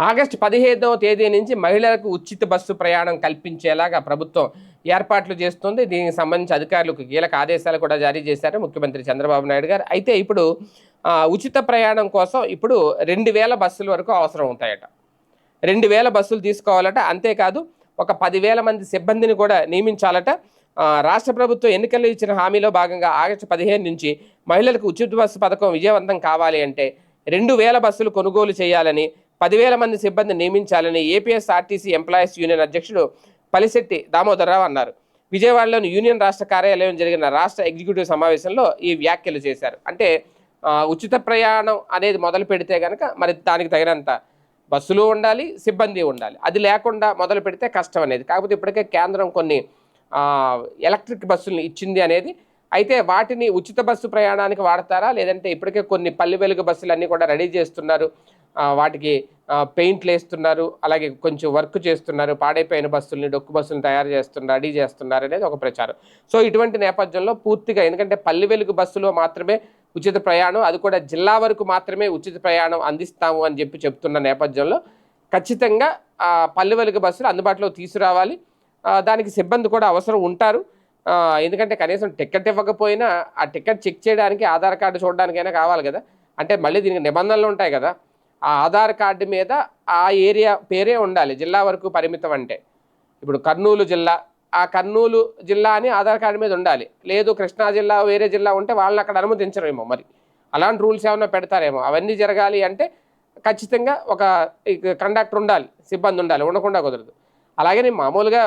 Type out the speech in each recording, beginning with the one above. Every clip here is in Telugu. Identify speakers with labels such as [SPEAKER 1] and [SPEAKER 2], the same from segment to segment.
[SPEAKER 1] ఆగస్టు పదిహేదవ తేదీ నుంచి మహిళలకు ఉచిత బస్సు ప్రయాణం కల్పించేలాగా ప్రభుత్వం ఏర్పాట్లు చేస్తుంది. దీనికి సంబంధించి అధికారులకు కీలక ఆదేశాలు కూడా జారీ చేశారు ముఖ్యమంత్రి చంద్రబాబు నాయుడు గారు. అయితే ఇప్పుడు ఉచిత ప్రయాణం కోసం ఇప్పుడు రెండు వేల బస్సుల వరకు అవసరం అవుతాయట రెండు వేల బస్సులు తీసుకోవాలట. అంతేకాదు ఒక పదివేల మంది సిబ్బందిని కూడా నియమించాలట. రాష్ట్ర ప్రభుత్వం ఎన్నికల్లో ఇచ్చిన హామీలో భాగంగా ఆగస్టు పదిహేను నుంచి మహిళలకు ఉచిత బస్సు పథకం విజయవంతం కావాలి అంటే రెండు వేల బస్సులు కొనుగోలు చేయాలని పదివేల మంది సిబ్బంది నియమించాలని ఏపీఎస్ఆర్టీసీ ఎంప్లాయీస్ యూనియన్ అధ్యక్షుడు పలిశెట్టి దామోదరరావు అన్నారు. విజయవాడలోని యూనియన్ రాష్ట్ర కార్యాలయం జరిగిన రాష్ట్ర ఎగ్జిక్యూటివ్ సమావేశంలో ఈ వ్యాఖ్యలు చేశారు. అంటే ఉచిత ప్రయాణం అనేది మొదలు పెడితే కనుక మరి దానికి తగినంత బస్సులు ఉండాలి సిబ్బంది ఉండాలి. అది లేకుండా మొదలు పెడితే కష్టం అనేది. కాకపోతే ఇప్పటికే కేంద్రం కొన్ని ఎలక్ట్రిక్ బస్సులను ఇచ్చింది అనేది. అయితే వాటిని ఉచిత బస్సు ప్రయాణానికి వాడతారా? లేదంటే ఇప్పటికే కొన్ని పల్లె వెలుగు బస్సులు అన్నీ కూడా రెడీ చేస్తున్నారు. వాటికి పెయింట్లు వేస్తున్నారు అలాగే కొంచెం వర్క్ చేస్తున్నారు పాడైపోయిన బస్సుల్ని డొక్కు బస్సులను తయారు చేస్తున్నారు రెడీ చేస్తున్నారు అనేది ఒక ప్రచారం. సో ఇటువంటి నేపథ్యంలో పూర్తిగా ఎందుకంటే పల్లె వెలుగు బస్సులో మాత్రమే ఉచిత ప్రయాణం అది కూడా జిల్లా వరకు మాత్రమే ఉచిత ప్రయాణం అందిస్తాము అని చెప్పి చెప్తున్న నేపథ్యంలో ఖచ్చితంగా పల్లె వెలుగు బస్సులు అందుబాటులో తీసుకురావాలి. దానికి సిబ్బంది కూడా అవసరం ఉంటారు. ఎందుకంటే కనీసం టికెట్ ఇవ్వకపోయినా ఆ టికెట్ చెక్ చేయడానికి ఆధార్ కార్డు చూడడానికైనా కావాలి కదా. అంటే మళ్ళీ దీనికి నిబంధనలు ఉంటాయి కదా. ఆ ఆధార్ కార్డు మీద ఆ ఏరియా పేరే ఉండాలి జిల్లా వరకు పరిమితం అంటే. ఇప్పుడు కర్నూలు జిల్లా ఆ కర్నూలు జిల్లా అని ఆధార్ కార్డు మీద ఉండాలి. లేదు కృష్ణా జిల్లా వేరే జిల్లా ఉంటే వాళ్ళని అక్కడ అనుమతించరేమో మరి. అలాంటి రూల్స్ ఏమైనా పెడతారేమో. అవన్నీ జరగాలి అంటే ఖచ్చితంగా ఒక కండక్టర్ ఉండాలి సిబ్బంది ఉండాలి ఉండకుండా కుదరదు. అలాగే మామూలుగా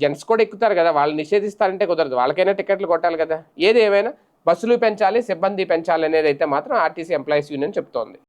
[SPEAKER 1] జెంట్స్ కూడా ఎక్కుతారు కదా వాళ్ళు నిషేధిస్తారంటే కుదరదు. వాళ్ళకైనా టికెట్లు కొట్టాలి కదా. ఏది ఏమైనా బస్సులు పెంచాలి సిబ్బంది పెంచాలి అనేది అయితే మాత్రం ఆర్టీసీ ఎంప్లాయీస్ యూనియన్ చెప్తోంది.